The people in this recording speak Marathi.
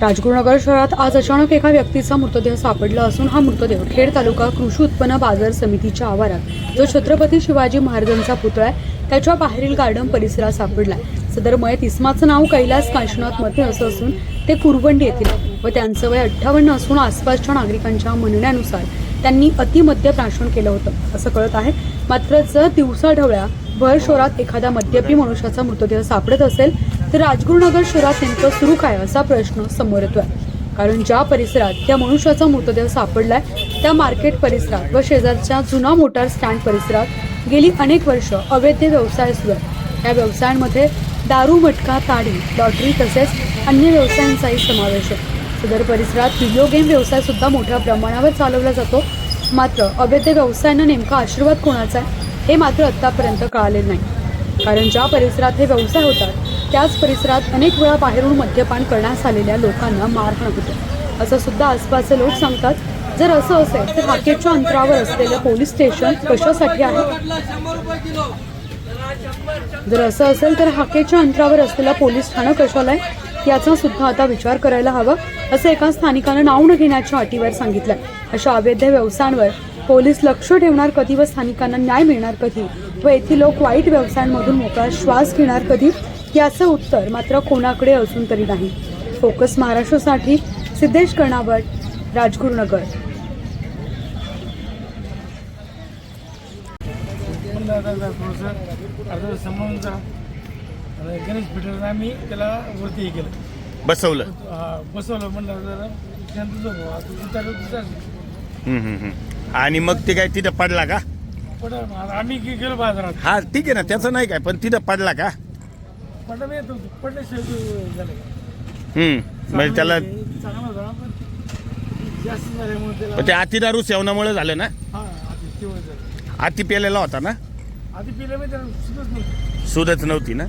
राजगुरुनगर शहरात आज अचानक एका व्यक्तीचा मृतदेह सापडला असून हा मृतदेह खेड तालुका कृषी उत्पन्न बाजार समितीच्या आवारात जो छत्रपती शिवाजी महाराजांचा पुतळा आहे त्याच्या बाहेरील गार्डन परिसरात सापडला सदर मयत इस्माचं नाव कैलास कांचनाथ मते असं असून ते कुरवंडी येथील व त्यांचं वय अठ्ठावन्न असून आसपासच्या नागरिकांच्या म्हणण्यानुसार त्यांनी अतिमद्य प्राशन केलं होतं असं कळत आहे. मात्र जर दिवसाढवळ्या भर शहरात एखाद्या मद्यपी मनुष्याचा मृतदेह सापडत असेल तर राजगुरुनगर शहरात नेमकं सुरू काय असा प्रश्न समोर आहे कारण ज्या परिसरात त्या मनुष्याचा मृतदेह सापडलाय त्या मार्केट परिसरात व शेजारच्या जुना मोटार स्टँड परिसरात गेली अनेक वर्ष अवैध व्यवसाय सुरू आहे. या व्यवसायांमध्ये दारू मटका ताडी लॉटरी तसेच अन्य व्यवसायांचाही समावेश आहे. सदर परिसरात व्हिडिओ गेम व्यवसाय सुद्धा मोठ्या प्रमाणावर चालवला जातो. मात्र अवैध व्यवसायानं नेमका आशीर्वाद कोणाचा आहे हे मात्र आत्तापर्यंत कळालेलं नाही. कारण ज्या परिसरात हे व्यवसाय होतात त्याच परिसरात अनेक वेळा बाहेरून मद्यपान करण्यास आलेल्या लोकांना मारहाण होते असं सुद्धा आसपासचे लोक सांगतात. जर असं असेल तर हाकेच्या अंतरावर असलेलं पोलीस स्टेशन कशासाठी आहे? जर असं असेल तर हाकेच्या अंतरावर असलेलं पोलीस ठाणं कशाला आहे? याचा सुद्धा आता विचार करायला हवा असं एका स्थानिकानं नाव न घेण्याच्या अटीवर सांगितलंय. अशा अवैध व्यवसायांवर पोलीस लक्ष ठेवणार कधी व स्थानिकांना न्याय मिळणार कधी? व येथील लोक वाईट व्यवसायांमधून मोकळा श्वास घेणार कधी? याचं उत्तर मात्र कोणाकडे अजून तरी नाही. फोकस महाराष्ट्रासाठी सिद्धेश कर्णावट राजगुरुनगर. गणेश फिटर आम्ही त्याला वरती हे केलं बसवलं. हा, बसवलं म्हणलं जरा शांत झोप आता उतार उतार हम्म, हम्म, हम्म. आणि मग ते काय तिथं पडला का? पण आम्ही गेलो बाजारात. हा ठीक आहे ना त्याचं नाही काय पण तिथं पडला का? पडलं नाही झालं म्हणजे त्याला चांगलं पण जास्त झाल्यामुळे त्याला पण ते अति दारू सेवनामुळे झालं ना? हा आधी तेवढं झालं. अति पेलेला होता ना? आधी पिलं मी त्याला सुद्धाच नव्हती ना?